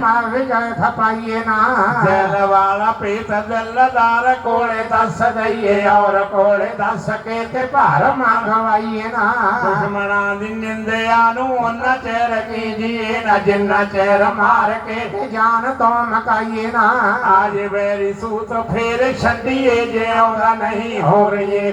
ਮਾਰ ਗਏ ਖਪਾਈਏ ਨਾ ਜਲ ਵਾਲਾ ਪ੍ਰੀਤ ਦਿਲਦਾਰ ਕੋਲੇ ਦੱਸ ਦਈਏ, ਔਰ ਕੋਲੇ ਦੱਸ ਕੇ ਤੇ ਭਾਰ ਮੰਗਵਾਈਏ ਨਾ। ਦੁਸ਼ਮਣਾਂ ਦੀ ਨਿੰਦਿਆ ਨੂੰ ਉਹਨਾਂ ਚਿਰ ਕੀਜੀਏ ਨਾ, ਜਿੰਨਾ ਚਿਰ ਮਾਰ ਕੇ ਤੇ ਜਾਨ ਤੋਂ ਮਕਾਈਏ ਨਾ। ਆਜ ਬੇਰੀ ਸੂਤ ਫੇਰ ਛੱਡੀਏ, ਜੇ ਆਉਂਦਾ ਨਹੀਂ ਹੋ ਹੋ ਰਹੀਏ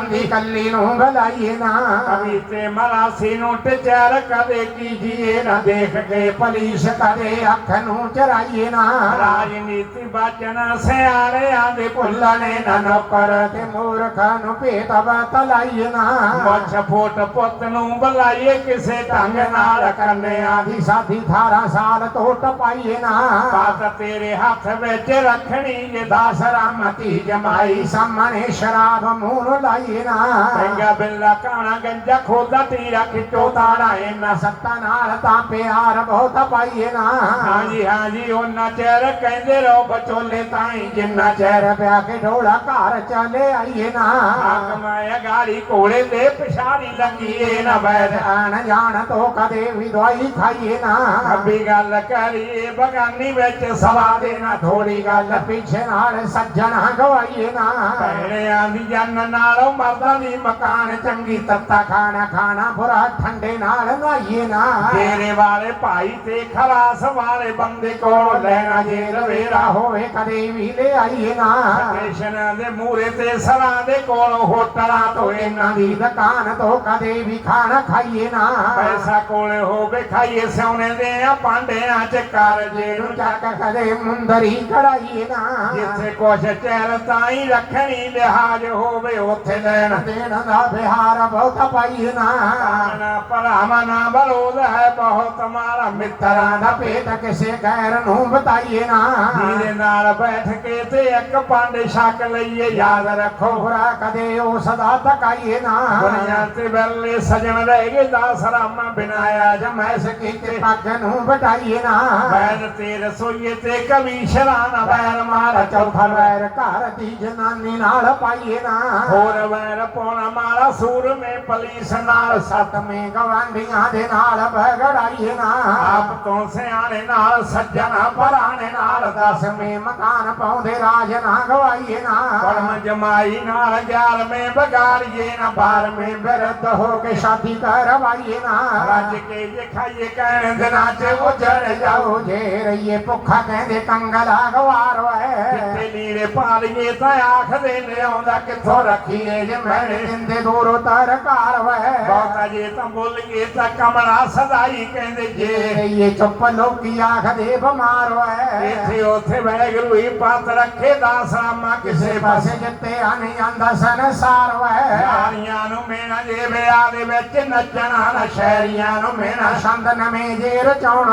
ਜਾਂਦੀ ਕੱਲੀ ਨੂੰ ਬੁਲਾਈਏ ਨਾ। ਕਵੀ ਤੇ ਮਰਾਸੀ ਨੂੰ ਟਚਰ ਕਦੇ ਕੀਜੀਏ ਨਾ ਦੇਖ ਕੇ ਪੁਲਿਸ ਕਦੇ ਅੱਖ ਨੂੰ ਚਰਾਈਏ ਨਾ। ਰਾਜਨੀਤੀ ਬਾਚਨ ਸਿਆਣਿਆਂ ਦੇ ਭੁੱਲਣੇ ਨਾ ਨੌਕਰ ਤੇ ਮੂਰਖਾਂ ਨੂੰ ਭੇਤ ਬਤਲਾਈਏ ਨਾ। ਮੁੱਛ ਫੋਟ ਪੁੱਤ ਨੂੰ ਬੁਲਾਈਏ ਕਿਸੇ ਢੰਗ ਨਾਲ ਕੰਨਿਆਂ ਦੀ ਸਾਥੀ 18 ਸਾਲ ਤੋਂ ਟਪਾਈਏ ਨਾ। ਬਾਤ ਤੇਰੇ ਹੱਥ ਵਿੱਚ ਰੱਖਣੀ ਜੇ ਦਾਸ ਰਾਮਤੀ ਜਮਾਈ ਸਾਹਮਣੇ ਸ਼ਰਾਬ ਮੂੰਹ ਨੂੰ ਨਾ ਚੰਗਾ ਬਿੱਲਾ ਕਾਣਾ ਗੰਜਾ ਖੋਦਾ ਤੀਰਾ ਖਿੱਚੋ ਤਾੜਾ ਇੰਨਾ ਸੱਤਾ ਨਾਲ ਤਾਂ ਪਿਆਰ ਬਹੁਤ ਪਾਈਏ ਨਾ ਹਾਂਜੀ ਹਾਂਜੀ ਉਹਨਾਂ ਚਿਰ ਕਹਿੰਦੇ ਰਹੋ ਬਚੋਲੇ ਤਾਈ ਜਿੰਨਾ ਚਿਰ ਪਿਆ ਕੇ ਢੋਲਾ ਘਰ ਚਲੇ ਆਈਏ ਨਾ ਹਾਕਮਾਇਆ ਗਾੜੀ ਕੋਲੇ ਤੇ ਪਿਛਾੜੀ ਲੰਗੀਏ ਨਾ ਬੈਠ। ਆਣ ਜਾਣ ਤੋਂ ਕਦੇ ਵੀ ਦਵਾਈ ਖਾਈਏ ਨਾ ਅੱਬੀ ਗੱਲ ਕਰੀਏ ਬਗਾਨੀ ਵਿੱਚ ਸਵਾ ਦੇਣਾ। ਥੋੜੀ ਗੱਲ ਪਿੱਛੇ ਨਾਲ ਸੱਜਣ ਗਵਾਈਏ ਨਾ ਭੈਣਿਆਂ ਦੀ ਜਨ ਨਾਲੋਂ ਮਰਦਾਂ ਦੀ ਮਕਾਨ ਚੰਗੀ ਤੱਤਾ ਖਾਣਾ ਖਾਣਾ ਬੁਰਾ ਠੰਡੇ ਨਾਲ ਨਹਾਈਏ ਨਾ। ਤੇਰੇ ਵਾਲੇ ਭਾਈ ਤੇ ਖਲਾਸ ਵਾਲੇ ਬੰਦੇ ਕੋਲ ਲੈਣਾ ਜੇ ਰਵੇਰਾ ਹੋਵੇ ਕਦੇ ਵੀ ਲੈ ਆਈਏ ਨਾ। ਸਟੇਸ਼ਨਾਂ ਦੇ ਮੂਰੇ ਤੇ ਸਰਾਂ ਦੇ ਕੋਲ ਹੋਟਲਾਂ ਤੋਂ ਇਹਨਾਂ ਦੀ ਦੁਕਾਨ ਤੋਂ ਕਦੇ ਵੀ ਖਾਣਾ ਖਾਈਏ ਨਾ। ਪੈਸਾ ਕੋਲੇ ਹੋਵੇ ਖਾਈਏ ਸੋਨੇ ਦੇ ਆ ਭਾਂਡਿਆਂ ਚ ਕਰਜੇ ਨੂੰ ਨੂੰ ਚੱਕ ਕਦੇ ਮੁੰਦਰੀ ਕੜਾਈਏ ਨਾ। ਜਿੱਥੇ ਕੁਛ ਚਿਰ ਤਾਈ ਰੱਖਣੀ ਲਿਹਾਜ ਹੋਵੇ ਉੱਥੇ ਲੈਣ ਦੇਣ ਦਾ ਬਿਹਾਰ ਬਹੁਤ ਪਾਈਏ ਨਾ। ਆਣਾ ਭਰਾਵਾਂ ਨਾ ਬਰੋਦ ਹੈ ਬਹੁਤ ਮਾਰਾ ਮਿੱਤਰਾਂ ਤਰਾਂ ਦਾ ਭੇਤ ਕਿਸੇ ਗੈਰ ਨੂੰ ਬਤਾਈਏ ਨਾ। ਜਿਹਦੇ ਨਾਲ ਬੈਠ ਕੇ ਤੇ ਇੱਕ ਪਾਂਡੇ ਛਕ ਲਈਏ। ਯਾਦ ਰੱਖੋ ਖੋਰਾ ਕਦੇ ਉਹ ਸਦਾ ਤਕਾਈਏ ਨਾ। ਦੁਨੀਆ ਤੇ ਬੱਲੇ ਸਜਣ ਰਹਿ ਗਏ ਦਾਸ ਰਾਮਾ ਬਿਨਾਇਆ ਜਮੈ ਮੈਸ ਕੀਤੇ ਪੱਗ ਨੂੰ ਬਟਾਈਏ ਨਾ। ਬੈਰ ਤੇ ਰਸੋਈਏ ਤੇ ਕਵੀ ਸ਼ਰਾਨਾ ਬੈਰ ਮਾਰਾ ਚੌਥਾ ਵੈਰ ਘਰ ਦੀ ਜਨਾਨੀ ਨਾਲ ਪਾਈਏ ਨਾ। ਹੋਰ ਵੈਰ ਪੋਣਾ ਮਾਰਾ ਸੂਰ ਮੇ ਪੁਲਿਸ ਨਾਲ ਸਤ ਸਤਵੇਂ ਗਵਾਂਢੀਆਂ ਦੇ ਨਾਲ ਬਗੜਾਈਏ ਨਾ। ਆਪ ਤੋਂ ਸਿਆਣੇ ਨਾਲ ਸੱਜਣਾ ਪਰਾਣੇ ਨਾਲ। ਦਸਵੇਂ ਮਕਾਨ ਪਾਉਂਦੇ ਰਾਜ ਨਾ ਗਵਾਈਏ ਨਾ। ਪਰਮ ਜਮਾਈ ਨਾਲ ਗਿਆਰਵੇਂ ਬਗਾੜੀਏ ਨਾ। ਬਾਰਵੇਂ ਬਿਰਧ ਹੋ ਕੇ ਸ਼ਾਦੀ ਕਰਵਾਈਏ ਨਾ। ਰੱਜ ਕੇ ਜੇ ਖਾਈਏ ਕਹਿਣ ਦਿਨਾਂ ਚ ਉਜੜ ਜਾਓ। ਜਾਓ ਜੇ ਰਹੀਏ ਭੁੱਖਾ ਕਹਿੰਦੇ ਕੰਗਲਾ ਗਵਾਰ ਵੈ ਕਿਤੇ ਲੀੜੇ ਪਾ ਲਈਏ ਤਾਂ ਆਖਦੇ ਨੇ ਆਉਂਦਾ ਕਿੱਥੋਂ ਰੱਖੀਏ ਜੇ ਮੈਨੇ ਮੈਨੇ ਦਿੰਦੇ ਦੂਰੋਂ ਤਰ ਘਰ ਵੈ ਬਹੁਤਾ ਜੇ ਤਾਂ ਬੋਲੀਏ ਤਾਂ ਕਮਲਾ ਸਦਾਈ ਕਹਿੰਦੇ ਜੇ। ਰਹੀਏ ਚੁੱਪ ਲੋਕੀ ਆਖਦੇ ਬਿਮਾਰ ਵੈ ਇੱਥੇ ਉੱਥੇ ਵੈਗਰੂ ਹੀ ਪਤ ਰੱਖੇ ਦਾਸ ਰਾਮਾ ਕਿਸੇ ਪਾਸੇ ਜਿੱਤੇ ਆ ਨਹੀਂ ਜਾਂਦਾ ਸੰਸਾਰ ਵੈ ਨਾਰੀਆਂ ਨੂੰ ਮੇਣਾ ਜੇ ਵਿਆਹ ਦੇ ਵਿੱਚ ਨੱਚਣਾ ਨਾ ਸ਼ਹਿਰੀਆਂ ਨੂੰ ਮੇਣਾ। ਛੰਦ ਨਵੇਂ ਜੇ ਰਚਾਉਣ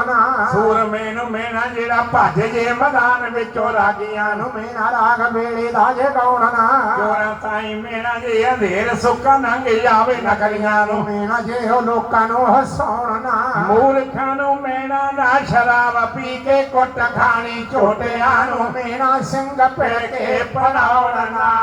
ਸੂਰਮੇ ਨੂੰ ਮੇਣਾ ਜਿਹੜਾ ਭੱਜ ਜੇ ਮੈਦਾਨ ਵਿੱਚੋਂ ਰਾਗੀਆਂ ਨੂੰ ਮੇਨਾ ਰਾਗ ਵੇਲੇ ਦਾ ਜੇ ਗਾਉਣ ਚੋਰਾਂ ਤਾਈ ਮੇਣਾ ਜੇ ਅੰਧੇਰ ਸੁੱਕਾ ਲੰਘ ਜਾਵੇ ਨਕਲੀਆਂ ਨੂੰ। ਮੇਨਾ ਜੇ ਉਹ ਲੋਕਾਂ ਨੂੰ ਹਸਾਉਣ ਨਾ। ਮੂਰਖਾਂ ਨੂੰ ਮੇਣਾ ਨਾ ਸ਼ਰਾਬ ਪੀ ਕੇ ਕੁੱਟ ਖਾਣੀ ਝੋਟਿਆਂ ਨੂੰ। ਮੇਨਾ ਸਿੰਘ ਪੈ ਕੇ ਪੜਾਉਣ ਨਾ।